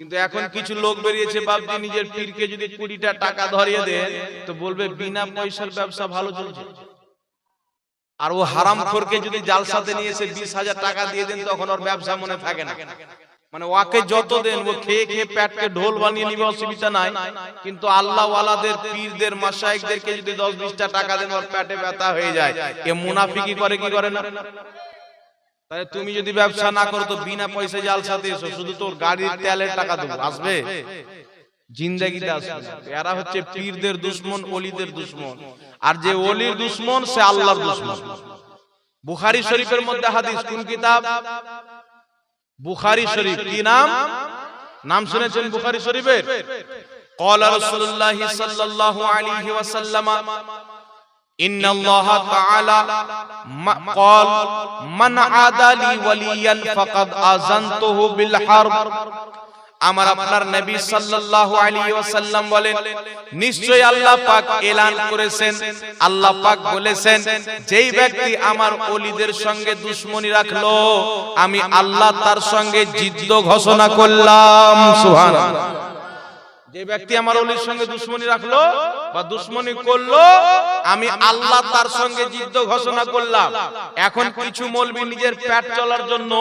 কিন্তু এখন কিছু লোক বেরিয়েছে বাপজি নিজের পীরকে যদি কুড়িটা টাকা ধরিয়ে দেন তো বলবে বিনা পয়সার ব্যবসা ভালো চলছে। আর ও হারাম খোরকে যদি জালসাতে নিয়ে এসে বিশ হাজার টাকা দিয়ে দেন তখন ওর ব্যবসা মনে থাকে না। মানে ওকে যত দেন ও খেয়ে খেয়ে প্যাটকে ঢোল বানিয়ে নিবে অসুবিধা নাই। কিন্তু আল্লাহ ওয়ালাদের পীরদের মাসাইকদেরকে যদি দশ বিশটা টাকা দেন ওর প্যাটে ব্যথা হয়ে যায়। এ মুনাফিকি করে কি করে না? তাহলে তুমি যদি ব্যবসা না করো তো বিনা পয়সা জালসাতে এসো শুধু তোর গাড়ির তেলের টাকা দেবো আসবে জিন্দাগিতে আসবে না। এরা হচ্ছে পীরদের দুশ্মন অলিদের দুশ্মন আর যে অলির দুশ্মন সে আল্লাহর দুশ্মন বুখারী শরীফের মধ্যে হাদিস কোন কিতাব বুখারী শরীফ কি নাম নাম শুনেছেন বুখারী শরীফের قال رسول الله صلى الله عليه وسلم إن الله تعالى ما قال من عادى لي وليا فقد آذنته بالحرب আমার আপনার নবী সাল্লাল্লাহু আলাইহি ওয়াসাল্লাম বলেন নিশ্চয়ই আল্লাহ পাক এলান করেছেন আল্লাহ পাক বলেছেন যেই ব্যক্তি আমার ওলিদের সঙ্গে দুশমনি রাখলো আমি আল্লাহ তার সঙ্গে যুদ্ধ ঘোষণা করলাম সুবহানাল্লাহ যে ব্যক্তি আমার অলির সঙ্গে দুশ্মনী রাখল বা দুশ্মনী করল, আমি আল্লাহ তার সঙ্গে যুদ্ধ ঘোষণা করলাম। এখন কিছু মলবি নিজের পেট চলার জন্য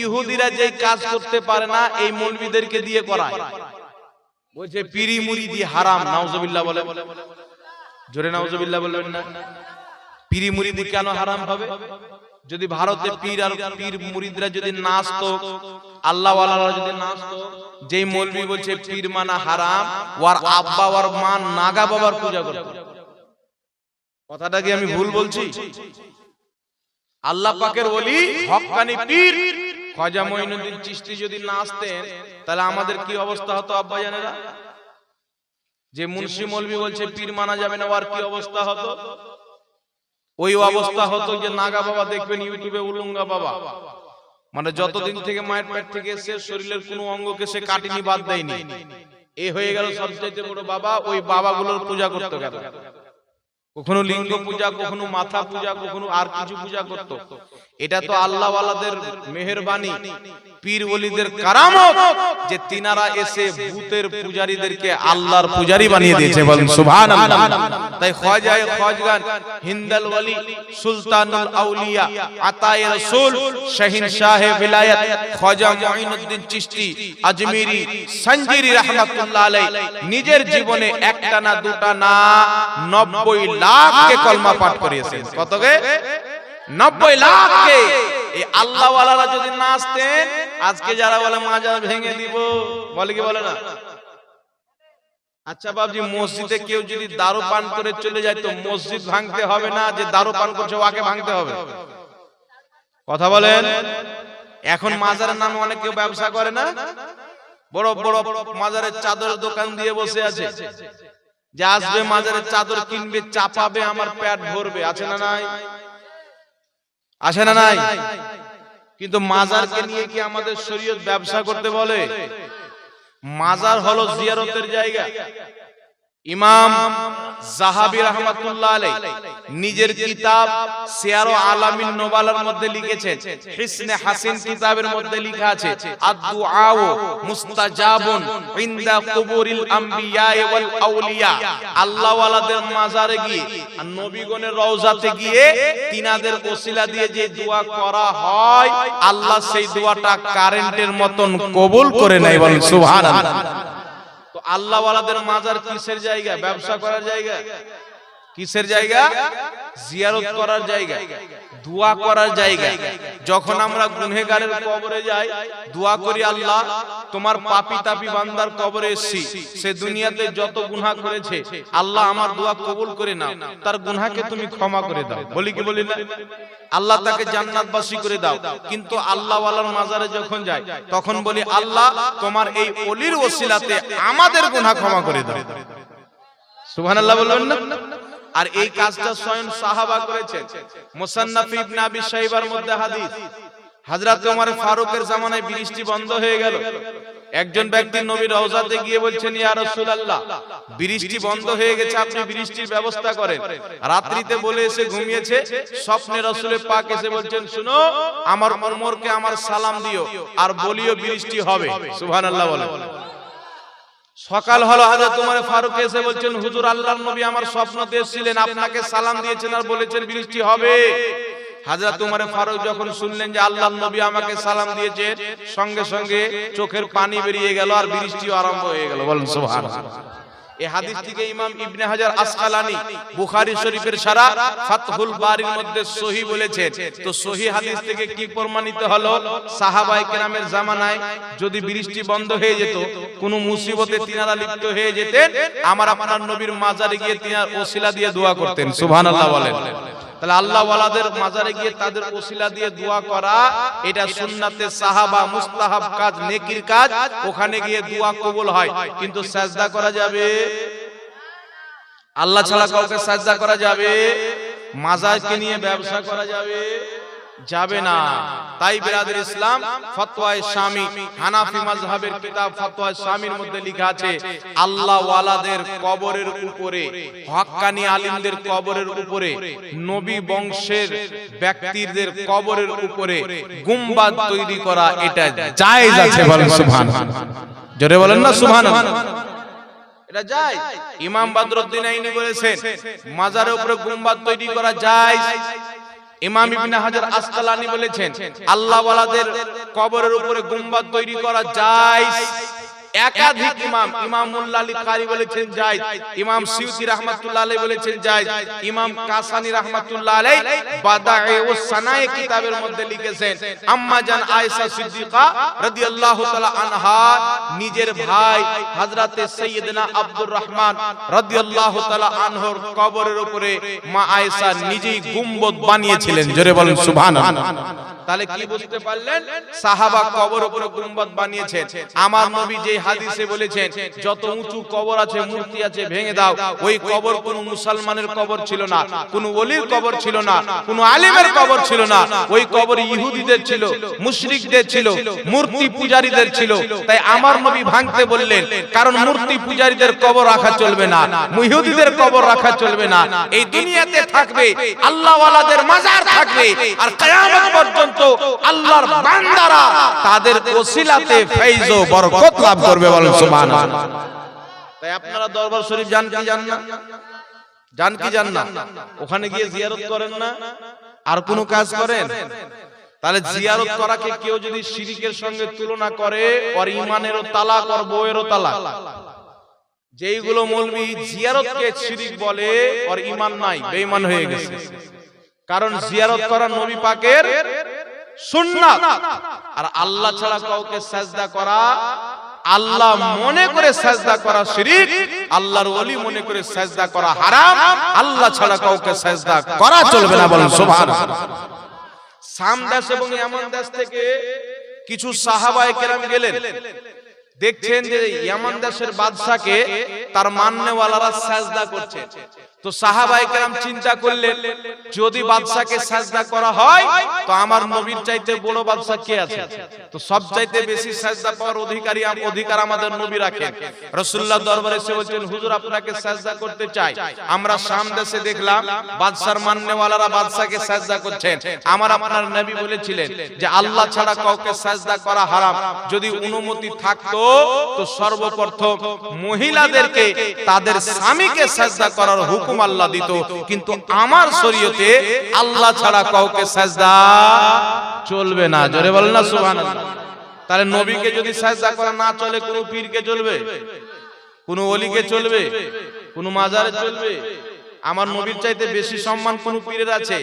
ইহুদিরা যে কাজ করতে পারে না, এই মলবিদেরকে দিয়ে করায়। বলছে পিরি মুড়ি দিয়ে হারাম, নাউজুবিল্লাহ বলে। জোরে নাউজুবিল্লাহ বলবেন না। পিরি মুড়ি দিয়ে কেন হারাম হবে? যদি ভারতে পীর আর পীর মুরিদরা যদি নাচতো আল্লাহ ওয়ালারা যদি নাচতো যেই মৌলবি বলছে, পীর মানা হারাম, ওর আব্বা, ওর মা নাগা বাবার পূজা করতো কথাটা কি আমি ভুল বলছি? আল্লাহ পাকের ওলি হক্কানি পীর। খাজা মঈনুদ্দিন চিশতি যদি নাচতেন তাহলে আমাদের কি অবস্থা হতো, আব্বা জানেরা? যে মুন্সি মৌলবি বলছে, পীর মানা যাবে না ওর কি অবস্থা হতো? ওই অবস্থা হতো যে নাগা বাবা দেখবেন ইউটিউবে উলুঙ্গা বাবা। মানে যতদিন থেকে মায়ের পেট থেকে এসে শরীরের কোনো অঙ্গকে সে কাটিনি বাদ দেয়নি। এ হয়ে গেল সবচেয়ে বড় বাবা ওই বাবাগুলোর পূজা করতে গেল। কখনো লিঙ্গ পূজা কখনো মাথা পূজা কখনো আর কিছু পূজা করত। এটা তো আল্লাহ ওয়ালাদের মেহেরবানি। পীর ওলিদের কারামত। যে তিনারা এসে ভূতের পূজারীদেরকে আল্লাহর পূজারি বানিয়ে দিয়েছে বলেন সুবহানাল্লাহ। তাই খাজায়ে খাজগান হিন্দাল ওয়ালি সুলতানুল আউলিয়া আতায়ে রাসূল শাহিন শাহে বিলায়াত খাজা মুঈনুদ্দিন চিশতি আজমিরি সঞ্জিরি রাহমাতুল্লাহ আলাইহি। নিজের জীবনে একটা না দুটা না 90 লাখকে কলমা পাঠ করিয়েছেন। কতকে নব্বই লাখকে। এই আল্লাহ ওয়ালারা যদি না আসতেন আজকে যারা বলে মাজার ভেঙে দিব বলে কি বলে না? আচ্ছা বাবজি মসজিদে কেউ যদি দারু পান করে চলে যায় তো মসজিদ ভাঙতে হবে না যে দারু পান করছে ওকে ভাঙতে হবে। কথা বলেন। এখন মাজারের নামে অনেক কেউ ব্যবসা করে না? বড় বড় মাজারের চাদর দোকান দিয়ে বসে আছে। যে আসবে মাজারের চাদর কিনবে, চাপাবে, আমার প্যাট ভরবে, আছে না নাই? আছে না নাই? কিন্তু মাজারকে নিয়ে কি আমাদের শরীয়ত ব্যবসা করতে বলে? মাজার হলো জিয়ারতের জায়গা। ইমাম জাহাবি রহমাতুল্লাহ আলাই নিজের কিতাব সিয়ারু আলামিন নোবালার মধ্যে লিখেছেন। হিসনে হাসিন কিতাবের মধ্যে লেখা আছে, আদ-দুআউ মুস্তাজাবুন ইনদা কুবুরিল আম্বিয়া ওয়াল আউলিয়া। আল্লাহ ওয়ালাদের মাজারে গিয়ে আর নবীগণের রওজাতে গিয়ে তিনাদের ওসিলা দিয়ে যে দোয়া করা হয়, আল্লাহ সেই দোয়াটা কারেন্টের মতন কবুল করে নেয় বলেন, সুবহানাল্লাহ। তো আল্লাহ ওয়ালাদের মাজার কিসের জায়গা? ব্যবসা করার জায়গা? কিসের জায়গা? জিয়ারত করার জায়গা। দোয়া করার জায়গা। যখন আমরা গুনহেগারের কবরে যাই দোয়া করি আল্লাহ তোমার পাপি তাপি বান্দার কবরে এসেছি। সে দুনিয়াতে যত গুনাহ করেছে আল্লাহ আমার দোয়া কবুল করে নাও। তার গুনাহকে তুমি ক্ষমা করে দাও। বলি কি বলি না আল্লাহ তাকে জান্নাতবাসী করে দাও। কিন্তু আল্লাহ ওয়ালার মাজারে যখন যায় তখন বলি আল্লাহ তোমার এই অলির ওসিলাতে আমাদের গুনাহ ক্ষমা করে দাও। সুবহানাল্লাহ বলবেন না? আর এই কাজটা স্বয়ং সাহাবা করেছেন। মুসান্নাফ ইবনে আবি শাইবার মধ্যে হাদিস। হযরত ওমর ফারুকের জামানায় বৃষ্টি বন্ধ হয়ে গেল। একজন ব্যক্তি নবীর রওজাতে গিয়ে বলছেন ইয়া রাসূলুল্লাহ বৃষ্টি বন্ধ হয়ে গেছে আপনি বৃষ্টির ব্যবস্থা করেন। রাত্রিতে বলে এসে ঘুমিয়েছে স্বপ্নে রাসূলের পাক এসে বলছেন শুনো আমার ওমরকে আমার সালাম দিও আর বলিও বৃষ্টি হবে। সুবহানাল্লাহ বলেন সকাল হলো হাজার তোমার ফারুক এসে বলছেন, হুজুর, আল্লাহর নবী আমার স্বপ্ন এসেছিলেন আপনাকে সালাম দিয়েছেন আর বলেছেন বৃষ্টি হবে। হাজরা তোমার ফারুক যখন শুনলেন যে আল্লাহ নবী আমাকে সালাম দিয়েছে, সঙ্গে সঙ্গে চোখের পানি বেরিয়ে গেল আর বৃষ্টিও আরম্ভ হয়ে গেল। বলেন, সুবহানাল্লাহ। এই হাদিস থেকে ইমাম ইবনে হাজার আসকালানি বুখারী শরীফের সারা ফাতহুল বারির মধ্যে সহি বলেছেন তো সহি হাদিস থেকে কি প্রমাণিত হলো? সাহাবায়ে কেরামের জামানায় যদি বৃষ্টি বন্ধ হয়ে যেত কোন মুসিবতে তিনারা লিপ্ত হয়ে যেতেন। আমার আপনার নবীর মাজারে গিয়ে তিনার ওসিলা দিয়ে দোয়া করতেন। সুবহানাল্লাহ বলেন। তাহলে আল্লাহ ওয়ালাদের মাজারে গিয়ে তাদের ওসিলা দিয়ে দোয়া করা, এটা সুন্নাতে সাহাবা, মুস্তাহাব কাজ, নেকির কাজ, ওখানে গিয়ে দোয়া কবুল হয়। কিন্তু সাজদা করা যাবে? আল্লাহ ছাড়া কাউকে সাজদা করা যাবে? মাজারকে নিয়ে ব্যবসা করা যাবে? যাবে না। তাই বিরাদের ইসলাম ফতোয়ায়ে শামী। হানাফি মাযহাবের কিতাব ফতোয়ায়ে শামীর মধ্যে লেখা আছে আল্লাহ ওয়ালাদের কবরের উপরে হক্কানি আলিমদের কবরের উপরে নবী বংশের ব্যক্তিদের কবরের উপরে গুম্বাদ তৈরি করা এটা জায়েজ আছে বলেন সুবহানাল্লাহ। জোরে বলেন না সুবহানাল্লাহ। এটা যায়। ইমাম বদরুদ্দিন আইনি বলেছেন মাজারের উপরে গুম্বাদ তৈরি করা যায়। ইমাম ইবনে হাজার আসকালানি বলেছেন আল্লাহওয়ালাদের কবরের উপরে গুম্বাদ তৈরি করা যায় একাধিক ইমাম ইমাম মুল্লা আলী কারি বলেছেন যাই ইমাম সিউতি রাহমাতুল্লাহ আলাইহি বলেছেন যাই ইমাম কাসানি রাহমাতুল্লাহ আলাইহি বাদায়ে ও সানায়ে কিতাবের মধ্যে লিখেছেন আম্মা জান আয়েশা সিদ্দিকা রাদিয়াল্লাহু তাআলা আনহা নিজের ভাই হযরতে সাইয়্যিদনা আব্দুর রহমান রাদিয়াল্লাহু তাআলা আনহর কবরের উপরে মা আয়েশা নিজেই গুম্বদ বানিয়েছিলেন জোরে বলেন সুবহানাল্লাহ। তাহলে কি বুঝতে পারলেন? সাহাবা কবর উপরে গুম্বদ বানিয়েছেন। আমার নবী যে হাদিসে বলেছেন, যত উঁচু কবর আছে, মূর্তি আছে, ভেঙে দাও। ওই কবর কোন মুসলমানের কবর ছিল না, কোন ওলির কবর ছিল না, কোন আলিমের কবর ছিল না। ওই কবর ইহুদিদের ছিল, মুশরিকদের ছিল, মূর্তি পূজারীদের ছিল। তাই আমার নবী ভাঙতে বললেন, কারণ মূর্তি পূজারীদের কবর রাখা চলবে না, ইহুদিদের কবর রাখা চলবে না। এই দুনিয়াতে থাকবে, আল্লাহওয়ালাদের মাজার থাকবে, আর কিয়ামত পর্যন্ত আল্লাহর বান্দারা তাদের ওসিলাতে ফেইজ ও বরকত লাভ করবে বলেন সুবহানাল্লাহ। তাই আপনারা দরবার শরীফ যান কি জান না? জান কি জান না? ওখানে গিয়ে জিয়ারত করেন না? আর কোনো কাজ করেন? তাহলে জিয়ারত করাকে কেউ যদি শিরিকের সঙ্গে তুলনা করে ওর ইমানেরও তালাক ওর বউয়েরও তালাক। যেইগুলো মৌলবি জিয়ারতকে শিরিক বলে ওর ইমান নাই বেঈমান হয়ে গেছে। কারণ জিয়ারত করা নবী পাকের সুন্নাত। আর আল্লাহ ছাড়া কাউকে সাজদা করা আল্লাহ মনে করে সাজদা করা শিরিক আল্লাহর ওলি মনে করে সাজদা করা হারাম আল্লাহ ছাড়া কাউকে সাজদা করা চলবে না বলেন সুবহানাল্লাহ সাম দাস এবং এমন দাস থেকে কিছু সাহাবায়ে কেরাম গেলেন। দেখছেন যে ইয়ামান দেশের বাদশাকে তার মান্যওয়ালারা সাজদা করছে। তো সাহাবাই কেরাম চিন্তা করলেন যদি বাদশাকে সাজদা করা হয় তো আমার নবীর চাইতে বড় বাদশা কে আছে? তো সব চাইতে বেশি সাজদা পাওয়ার অধিকারী অধিকার আমাদের নবী রাখেন রাসূলুল্লাহ দরবারে এসে বলছেন হুজুর আপনাকে সাজদা করতে চাই। আমরা শাম দেশে দেখলাম বাদশার মান্যওয়ালারা বাদশাকে সাজদা করছেন। আমার আপনার নবী বলেছিলেন যে আল্লাহ ছাড়া কাউকে সাজদা করা হারাম যদি অনুমতি থাকতো তো সর্বপ্রথম মহিলাদেরকে তাদের স্বামীকে সাজদা করার হুকুম আল্লাহ দিত। কিন্তু আমার শরীয়তে আল্লাহ ছাড়া কাউকে সাজদা চলবে না। জোরে বল না, সুবহানাল্লাহ। তাহলে নবীকে যদি সাজদা করা না চলে, কোন পীরকে চলবে? কোন ওলিকে চলবে? কোন মাজারে চলবে? আমার নবীর চাইতে বেশি সম্মান কোন পীরের আছে?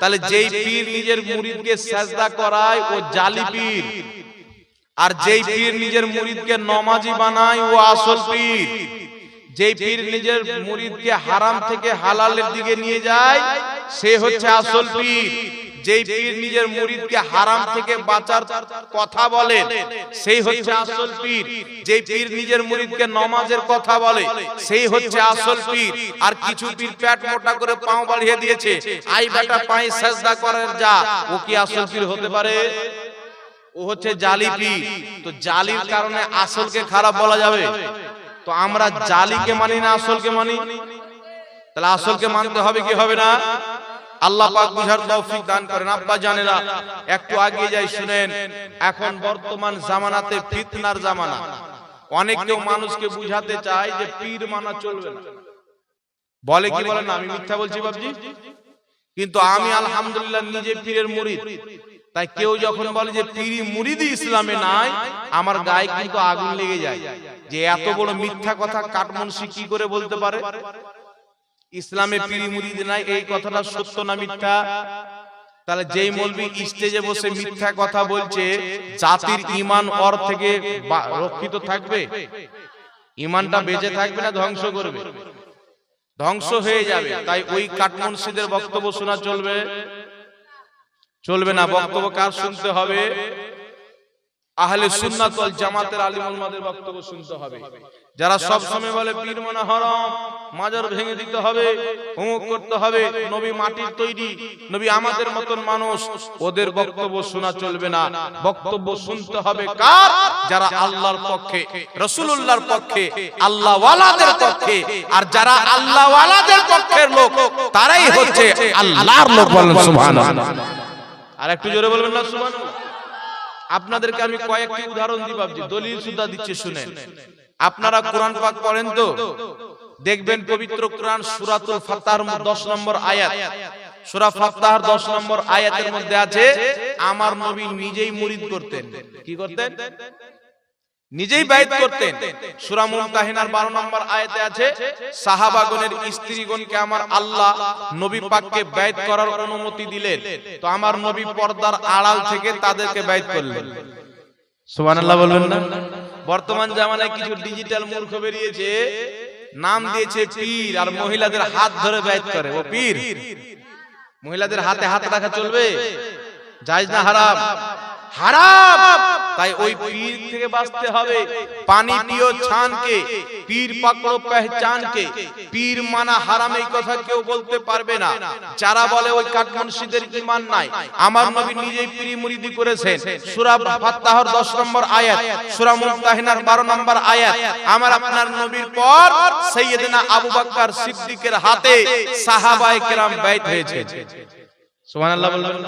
তাহলে যেই পীর নিজের মুরিদকে সাজদা করায়, ও জালি পীর। আর যেই পীর নিজের মুরিদকে নমাজি বানায়, ও আসল পীর। যেই পীর নিজের মুরিদকে হারাম থেকে হালালের দিকে নিয়ে যায়, সে হচ্ছে আসল পীর। যেই পীর নিজের মুরিদকে হারাম থেকে বাঁচার কথা বলে, সেই হচ্ছে আসল পীর। যেই পীর নিজের মুরিদকে নমাজের কথা বলে, সেই হচ্ছে আসল পীর। আর কিছু পীর পেট মোটা করে পাও বাড়িয়ে দিয়েছে, আই বেটা পায়ে সাজদা করার যা, ও কি আসল পীর হতে পারে? ও হচ্ছে জালি পীর তো জালির কারণে আসলকে খারাপ বলা যাবে। তো আমরা জালিকে মানি না আসলকে মানি। তাহলে আসলকে মানতে হবে কি হবে না? আল্লাহ পাক বুঝার তৌফিক দান করেন। আব্বা জানেরা একটু আগে যাই শুনেন। এখন বর্তমান জামানাতে ফিতনার জামানা। অনেক কেউ মানুষকে বুঝাতে চায় যে পীর মানা চলবে না। বলে কি বলে না? আমি মিথ্যা বলছি বাবজি কিন্তু আমি আলহামদুলিল্লাহ নিজে পীরের মুরিদ তাই কেউ যখন বলে যে পীরি মুরিদি ইসলামে নাই, আমার গায়ে কিন্তু আগুন লেগে যায়। যে এত বড় মিথ্যা কথা কাটমনসি কি করে বলতে পারে? ইসলামে পীরি মুরিদ নাই, এই কথাটা সত্য না মিথ্যা? তাহলে যেই মলবি স্টেজে বসে মিথ্যা কথা বলছে, জাতির ইমান ওর থেকে রক্ষিত থাকবে? ইমানটা বেঁচে থাকবে না ধ্বংস করবে? ধ্বংস হয়ে যাবে। তাই ওই কাটমনসিদের বক্তব্য শোনা চলবে। চলবে না বক্তব্য কার শুনতে হবে? আহলে সুন্নাত ওয়াল জামাতের আলিম উলমাদের বক্তব্য শুনতে হবে। যারা সব সময় বলে পীর মানা হারাম মাজার ভেঙে দিতে হবে অমুক করতে হবে নবী মাটির তৈরি নবী আমাদের মতন মানুষ ওদের বক্তব্য শোনা চলবে না। বক্তব্য শুনতে হবে কার? যারা আল্লাহর পক্ষে রসুলুল্লাহর পক্ষে আল্লাহ ওয়ালাদের পক্ষে আর যারা আল্লাহ ওয়ালাদের পক্ষের লোক তারাই হচ্ছে আল্লাহর লোক বলেন সুবহানাল্লাহ আর একটু জোরে বলবেন না সুবহানাল্লাহ। আপনাদেরকে আমি কয়েকটি উদাহরণ দিই বাবজি দলিল সুদা দিচ্ছি শুনেন। আপনারা কোরআন পাক পড়েন তো? দেখবেন পবিত্র কোরআন সূরাতুল ফাতহার 10 নম্বর আয়াত। সূরা ফাতহার 10 নম্বর আয়াতের মধ্যে আছে আমার নবী নিজেই মুরিদ করতেন? কি করতেন? নিজেই বাইত করতেন। সূরা মুমতাহিনার 12 নম্বর আয়াতে আছে সাহাবাগণের স্ত্রীগণকে আমার আল্লাহ নবী পাককে বাইত করার অনুমতি দিলেন। তো আমার নবী পর্দার আড়াল থেকে তাদেরকে বাইত করলেন। সুবহানাল্লাহ বলবেন না বর্তমান জামানায় কিছু ডিজিটাল মূর্খ বেরিয়েছে নাম দিয়েছে পীর আর মহিলাদের হাত ধরে বাইত করে। ও পীর। মহিলাদের হাতে হাত রাখা চলবে। জায়েজ না হারাম। হারাম! তাই ওই পীর থেকে বাঁচতে হবে। পানি পিও ছানকে পীর পাকড়ো পেহচানকে। পীর মানা হারাম এই কথা কেউ বলতে পারবে না। যারা বলে ওই কাঠমনসিদের ঈমান নাই আমার নবী নিজেই পীরি মুরিদি করেছেন। সূরা ফাত্তাহর 10 নম্বর আয়াত। সূরা মুমতাহিনার 12 নম্বর আয়াত। আমার আপনার নবীর পর সাইয়েদনা আবু বকর সিদ্দিকের হাতে সাহাবায়ে কেরাম বাইত হয়েছে। সুবহানাল্লাহ বলবেন।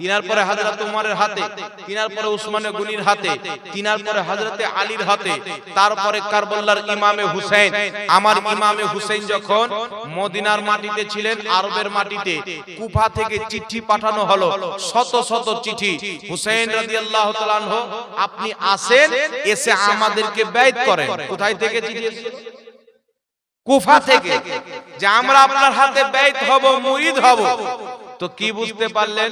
তিনার পরে হযরত উমরের হাতে, তিনার পরে উসমানে গনির হাতে, তিনার পরে হযরতে আলীর হাতে, তারপরে কারবালার ইমামে হুসেন আমার ইমামে হুসেন যখন মদিনার মাটিতে ছিলেন, আরবের মাটিতে, কুফা থেকে চিঠি পাঠানো হলো, শত শত চিঠি। হুসেন রাদিয়াল্লাহু তাআলা আপনি আসেন, এসে আমাদেরকে বাইত করেন। কোথায় থেকে চিঠি কুফা থেকে, যে আমরা আপনার হাতে ব্যয় হব, মুরিদ হব। তো কি বুঝতে পারলেন?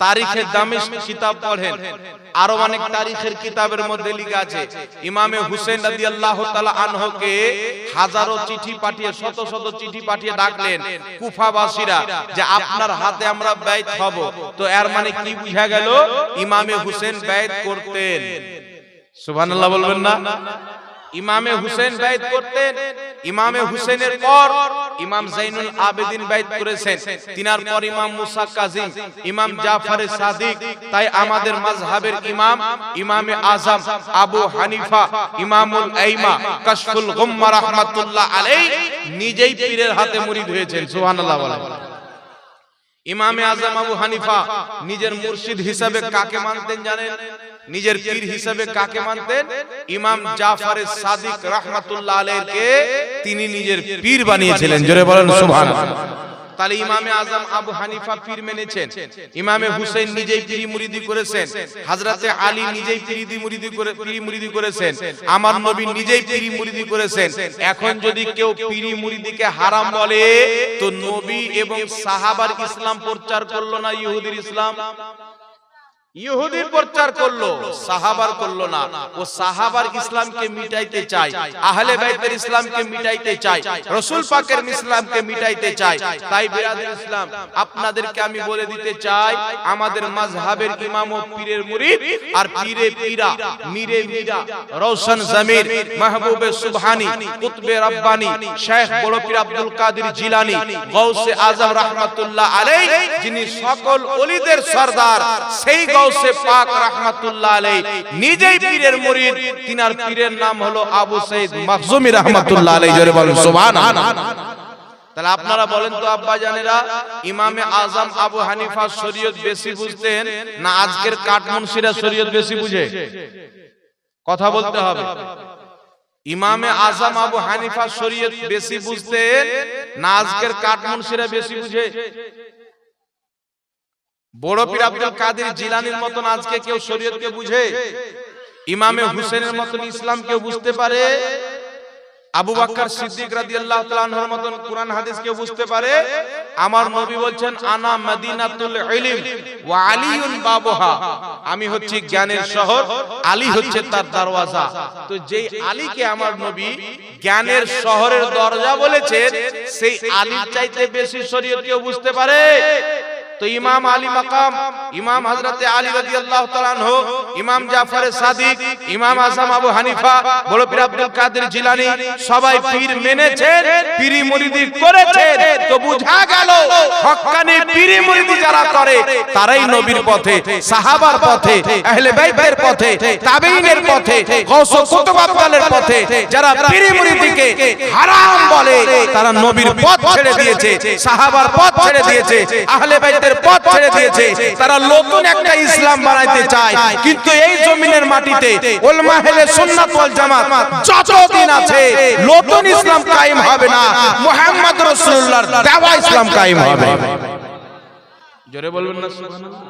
তারিখের দামিশ কিতাব পড়েন। আরও অনেক তারিখের কিতাবের মধ্যে লেখা আছে ইমামে হুসেন রাদিয়াল্লাহু তাআলা আনহুকে হাজারো চিঠি পাঠিয়ে শত শত চিঠি পাঠিয়ে ডাকলেন কুফাবাসীরা যে আপনার হাতে আমরা ব্যয় হব। তো এর মানে কি বুঝা গেল? ইমামে হুসেন ব্যয় করতেন। সুবহানাল্লাহ বলবেন না? ইমামে হুসেন বাইত করতেন ইমামে হুসেনের পর ইমাম জাইনুল আবেদিন বাইত করেছেন। তিনার পর ইমাম মুসা কাজিম ইমাম জাফর সাদিক তাই আমাদের মাযহাবের ইমাম ইমামে আজম আবু হানিফা ইমামুল আইমা কাশফুল গুম্মা রাহমাতুল্লাহ আলাইহি নিজেই পীরের হাতে মুরিদ হয়েছেন সুবহানাল্লাহ বলেন ইমামে আজম আবু হানিফা নিজের মুর্শিদ হিসাবে কাকে মানতেন জানেন? নিজের পীর হিসাবে কাকে মানতেন? ইমাম জাফর সাদিক রাহমাতুল্লাহ আলাইহিকে তিনি নিজের পীর বানিয়েছিলেন। জোরে বলেন সুবহানাল্লাহ। তাহলে ইমামে আজম আবু হানিফা পীর মেনেছেন। ইমামে হুসেন নিজেই পীরি মুরিদি করেছেন। হযরতে আলী নিজেই পীরি মুরিদি করে পীরি মুরিদি করেছেন। আমার নবী নিজেই পীরি মুরিদি করেছেন। এখন যদি কেউ পীরি মুরিদিকে হারাম বলে তো নবী এবং সাহাবার ইসলাম প্রচার করল না ইহুদির ইসলাম। ইহুদির প্রচার করল সাহাবার করল না। ও সাহাবার ইসলামকে মিটাইতে চায়। আহলে বাইতের ইসলামকে মিটাইতে চায়। রসুল পাকের ইসলামকে মিটাইতে চায়। তাই বিরাদর ইসলাম আপনাদেরকে আমি বলে দিতে চাই আমাদের মাযহাবের ইমাম ও পীরের মুরিদ আর পীরে পীরা মিরে মীরা রওশন জমির মাহবুবে সুবহানি কুতবে রব্বানি শেখ বড় পীর আব্দুল কাদের জিলানী গৌসে আজম রাহমাতুল্লাহ আলাইহি যিনি সকল ওলিদের সরদার সেই গৌসে পাক রাহমাতুল্লাহ আলাইহি। নিজেই পীরের murid তিনার পীরের নাম হলো আবু সাইদ মাখজুমি রাহমাতুল্লাহ আলাইহি। জোরে বলেন, সুবহানাল্লাহ। তাহলে আপনারা বলেন তো, আব্বা জানেরা, ইমামে আজম আবু হানিফা শরীয়ত বেশি বুঝতেন না আজকের কাঠমুনসিরা শরীয়ত বেশি বুঝে? কথা বলতে হবে। ইমামে আজম আবু হানিফা শরীয়ত বেশি বুঝতেন না আজকের কাঠমুনসিরা বেশি বুঝে? বড় পীর আব্দুল কাদের জিলানির মতন আজকে কেউ শরীয়তকে বুঝে? ইমামে হুসেনের মতন ইসলাম কেউ বুঝতে পারে? আবু বাক্কার সিদ্দিক রাদিয়াল্লাহু তাআলা আনহুর মতন কোরআন হাদিস কেউ বুঝতে পারে? আমার নবী বলছেন আনা মদিনাতুল ইলম ওয়া আলিউন বাবুহা। আমি হচ্ছি জ্ঞানের শহর আলী হচ্ছে তার দরওয়াজা। তো যেই আলীকে আমার নবী জ্ঞানের শহরের দরজা বলেছেন সেই আলীর চাইতে বেশি শরীয়ত কেউ বুঝতে পারে তো ইমাম আলী মাকাম, ইমাম হযরতে আলী রাদিয়াল্লাহু তাআলা আনহু, ইমাম জাফর সাদিক, ইমাম আযম আবু হানিফা, বড় পীর আব্দুল কাদের জিলানী, সবাই পীর মেনেছেন, পীরি মুরিদি করেছেন, তো বুঝা গেল হক্কানি পীরি মুরিদি যারা করে, তারাই নবীর পথে, সাহাবার পথে, আহলে বাইতের পথে, তাবেঈনের পথে গৌস কুতুব আব্দালের পথে, যারা পীরি মুরিদিকে হারাম বলে, তারা নবীর পথ ছেড়ে দিয়েছে, সাহাবার পথ ছেড়ে দিয়েছে, আহলে বাইতের পথ ছেড়ে দিয়েছে। তারা নতুন একটা ইসলাম বানাইতে চায়। কিন্তু এই জমিনের মাটিতে ওলমা হেলে সুন্নাত ওয়াল জামাত যতদিন আছে, নতুন ইসলাম কায়েম হবে না। মুহাম্মদ রাসূলুল্লাহর দেওয়া ইসলাম কায়েম হবে। জোরে বলবেন না, সুবহানাল্লাহ।